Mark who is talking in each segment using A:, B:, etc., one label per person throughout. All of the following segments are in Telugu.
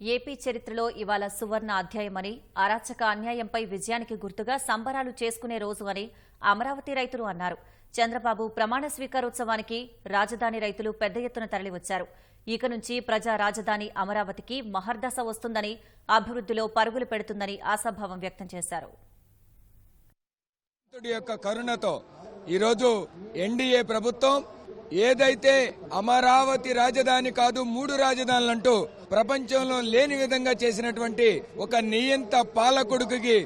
A: ఏపీ చరిత్రలో ఇవాళ సువర్ణ అధ్యాయమని అరాచక అన్యాయంపై విజయానికి గుర్తుగా సంబరాలు చేసుకునే రోజు అని అమరావతి రైతులు అన్నారు. చంద్రబాబు ప్రమాణ స్వీకారోత్సవానికి రాజధాని రైతులు పెద్ద ఎత్తున తరలివచ్చారు. ఇక నుంచి ప్రజా రాజధాని అమరావతికి మహర్దశ వస్తుందని అభివృద్దిలో పరుగులు పెడుతుందని ఆశాభావం వ్యక్తం చేశారు.
B: యొక్క కరుణతో ఈరోజు ఎన్డీఏ ప్రభుత్వం ఏదైతే అమరావతి రాజధాని కాదు మూడు రాజధానులు అంటూ ప్రపంచంలో లేని విధంగా చేసినటువంటి ఒక నియంత పాలకొడుకుకి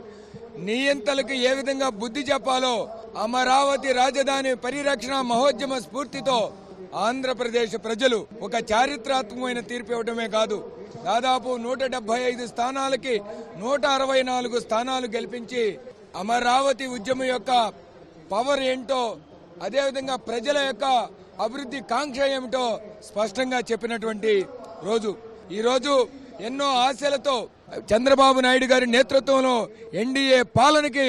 B: నియంతలకు ఏ విధంగా బుద్ధి చెప్పాలో అమరావతి రాజధాని పరిరక్షణ మహోద్యమ స్ఫూర్తితో ఆంధ్రప్రదేశ్ ప్రజలు ఒక చారిత్రాత్మకమైన తీర్పు ఇవ్వడమే కాదు. దాదాపు నూట డెబ్బై ఐదు స్థానాలకి నూట అరవై నాలుగు స్థానాలు గెలిపించి అమరావతి ఉద్యమం యొక్క పవర్ ఏంటో అదేవిధంగా ప్రజల యొక్క అభివృద్ధి కాంక్ష ఏమిటో స్పష్టంగా చెప్పినటువంటి రోజు. ఈ రోజు ఎన్నో ఆశలతో చంద్రబాబు నాయుడు గారి నేతృత్వంలో ఎన్డీఏ పాలనకి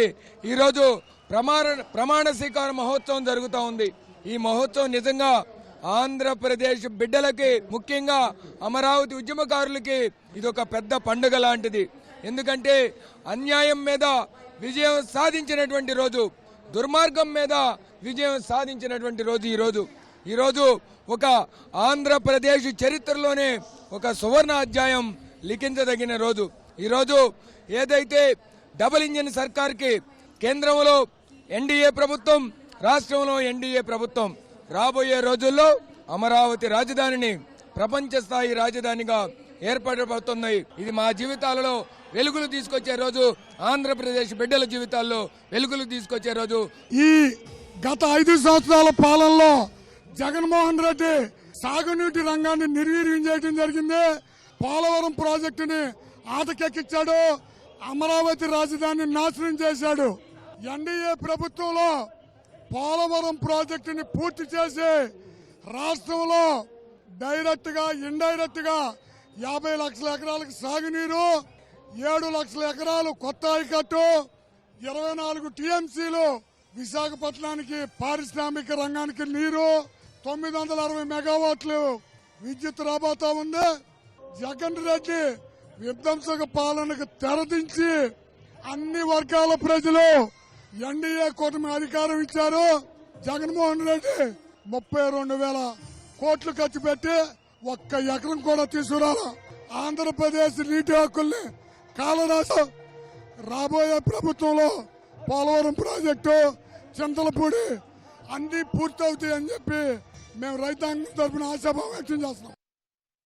B: ఈరోజు ప్రమాణ ప్రమాణ స్వీకార మహోత్సవం జరుగుతూ ఉంది. ఈ మహోత్సవం నిజంగా ఆంధ్రప్రదేశ్ బిడ్డలకి ముఖ్యంగా అమరావతి ఉద్యమకారులకి ఇది ఒక పెద్ద పండుగ లాంటిది. ఎందుకంటే అన్యాయం మీద విజయం సాధించినటువంటి రోజు దుర్మార్గం మీద విజయం సాధించినటువంటి రోజు ఈరోజు ఈరోజు ఒక ఆంధ్రప్రదేశ్ చరిత్రలోనే ఒక సువర్ణ అధ్యాయం లిఖించదగిన రోజు. ఈరోజు ఏదైతే డబుల్ ఇంజిన్ సర్కార్కి కేంద్రంలో ఎన్డీఏ ప్రభుత్వం రాష్ట్రంలో ఎన్డీఏ ప్రభుత్వం రాబోయే రోజుల్లో అమరావతి రాజధానిని ప్రపంచ స్థాయి రాజధానిగా ఏర్పడబోతున్నాయి. ఇది మా జీవితాలలో వెలుగులు తీసుకొచ్చే రోజు. ఆంధ్రప్రదేశ్ బిడ్డల జీవితాల్లో వెలుగులు తీసుకొచ్చే రోజు.
C: ఈ గత ఐదు సంవత్సరాల పాలనలో జగన్మోహన్ రెడ్డి సాగునీటి రంగాన్ని నిర్వీర్యం చేయడం జరిగింది. పోలవరం ప్రాజెక్టుని ఆటకెక్కించాడు. అమరావతి రాజధాని నాశనం చేశాడు. ఎన్డీఏ ప్రభుత్వంలో పోలవరం ప్రాజెక్టుని పూర్తి చేసి రాష్ట్రంలో డైరెక్ట్గా ఇండైరెక్ట్గా యాభై లక్షల ఎకరాలకు సాగునీరు ఏడు లక్షల ఎకరాలు కొత్త ఐకట్టు ఇరవై నాలుగు టీఎంసీలు విశాఖపట్నానికి పారిశ్రామిక రంగానికి నీరు తొమ్మిది వందల అరవై మెగావాట్లు విద్యుత్ రాబోతా ఉంది. జగన్ రెడ్డి విధ్వంసక పాలనకు తెరదించి అన్ని వర్గాల ప్రజలు ఎన్డీఏ కూటమి అధికారం ఇచ్చారు. జగన్మోహన్ రెడ్డి ముప్పై రెండు వేల కోట్లు ఖర్చు పెట్టి ఒక్క ఎకరం కూడా తీసుకురాల. ఆంధ్రప్రదేశ్ నీటి హక్కుల్ని కాలరాశం. రాబోయే ప్రభుత్వంలో పోలవరం ప్రాజెక్టు చింతలపూడి అన్ని పూర్తవుతాయని చెప్పి మేము రైతాంగం తరఫున ఆశాభావం వ్యక్తం చేస్తున్నాం.